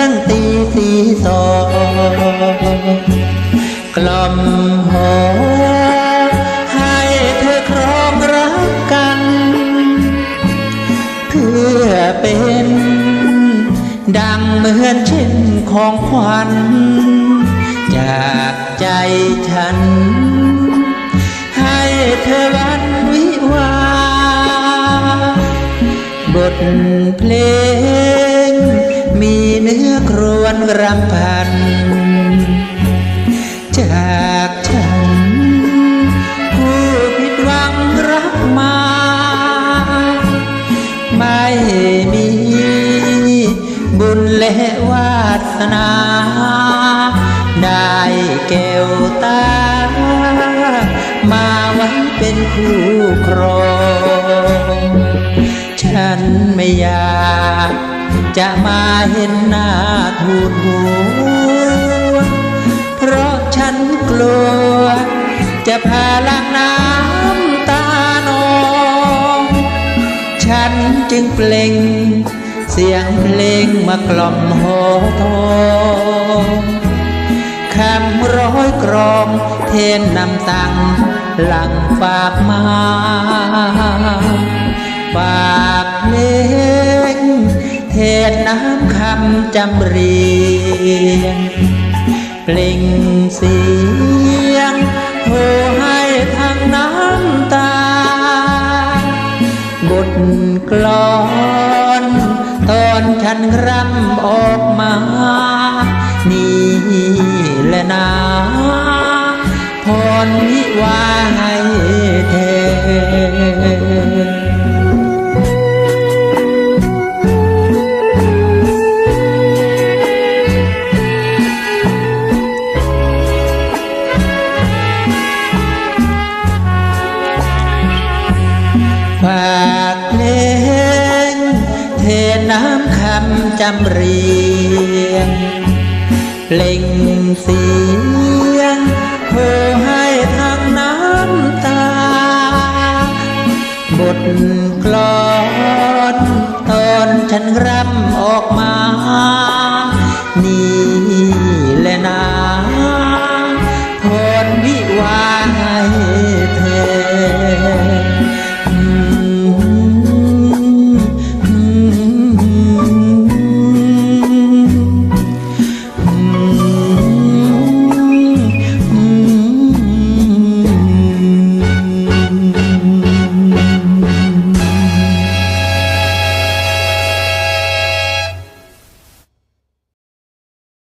รื่องตีสีสอกล่อมหอให้เธอครองรักกัน เพื่อเป็น ดังเหมือนเช่นของขวัญ จากใจฉัน ให้เธอวันวิวา บทเพลง เนื้อครวญรำพัน จากฉัน ผู้ผิดหวังรักมา ไม่มีบุญและวาสนา ได้แก้วตา มาไว้เป็นคู่ครอง ฉันไม่อยาก จะมาเห็นหน้าทูลหัว เพราะฉันกลัว จะพาลังน้ำตานอง ฉันจึงเปล่ง เสียงเพลงมากล่อมโหทองคำร้อยกรองเทนนำตังหลังฝากมา เทนน้ำคำจำเรียงเปล่งเสียงโหให้ทางน้ำตา บทกลอนตอนฉันรำออกมา นี่แหละนาพร ฝากเพลงเทน้ำคำจำเรียงเปล่งเสียงโหให้ทางน้ำตา บทกลอน